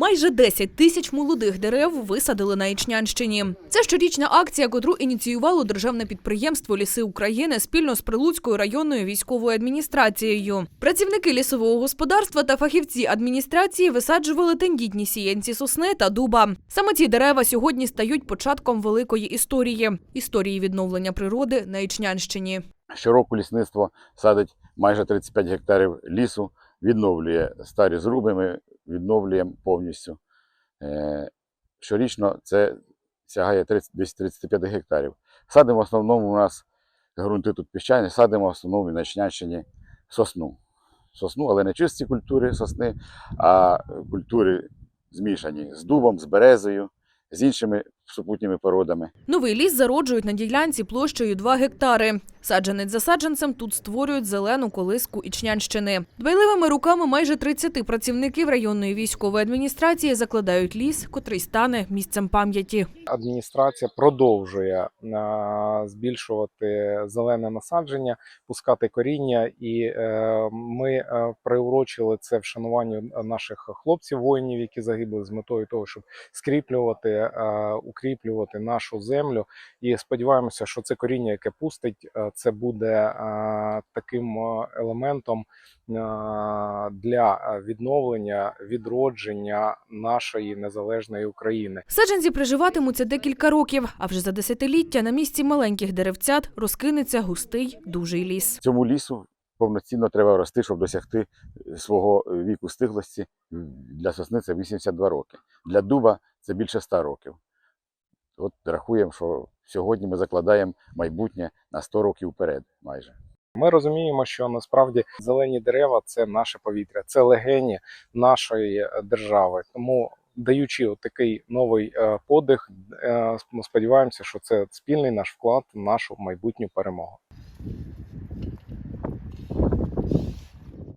Майже 10 тисяч молодих дерев висадили на Ічнянщині. Це щорічна акція, котру ініціювало державне підприємство Ліси України спільно з Прилуцькою районною військовою адміністрацією. Працівники лісового господарства та фахівці адміністрації висаджували тендітні сіянці сосни та дуба. Саме ці дерева сьогодні стають початком великої історії історії відновлення природи на Ічнянщині. Щороку лісництво садить майже 35 гектарів лісу, відновлює старі зруби, ми відновлюємо повністю. Е, Щорічно це сягає 30, десь 35 гектарів. Садимо в основному у нас ґрунти тут піщані, садимо в основному на Чнянщині сосну. Сосну, але не чисті культури сосни, а культури змішані з дубом, з березою, з іншими супутніми породами. Новий ліс зароджують на ділянці площею 2 гектари. Саджанець за саджанцем тут створюють зелену колиску Ічнянщини. Дбайливими руками майже 30 працівників районної військової адміністрації закладають ліс, котрий стане місцем пам'яті. адміністрація продовжує е, збільшувати зелене насадження, пускати коріння, і е, ми е, приурочили це вшануванню наших хлопців, воїнів, які загибли з метою того, щоб скріплювати, е, укріплювати нашу землю. І сподіваємося, що це коріння, яке пустить, е, це буде е, таким е, елементом для відновлення, відродження нашої незалежної України. Саджанці приживатимуться декілька років, а вже за десятиліття на місці маленьких деревцят розкинеться густий дужий ліс. Цьому лісу повноцінно треба рости, щоб досягти свого віку стиглості. Для сосни це 82 роки. Для дуба це більше 100 років. От рахуємо, що сьогодні ми закладаємо майбутнє на 100 років вперед майже. Ми розуміємо, що насправді зелені дерева це наше повітря, це легені нашої е, держави. Тому, даючи такий новий е, подих, е, ми сподіваємося, що це спільний наш вклад в нашу майбутню перемогу.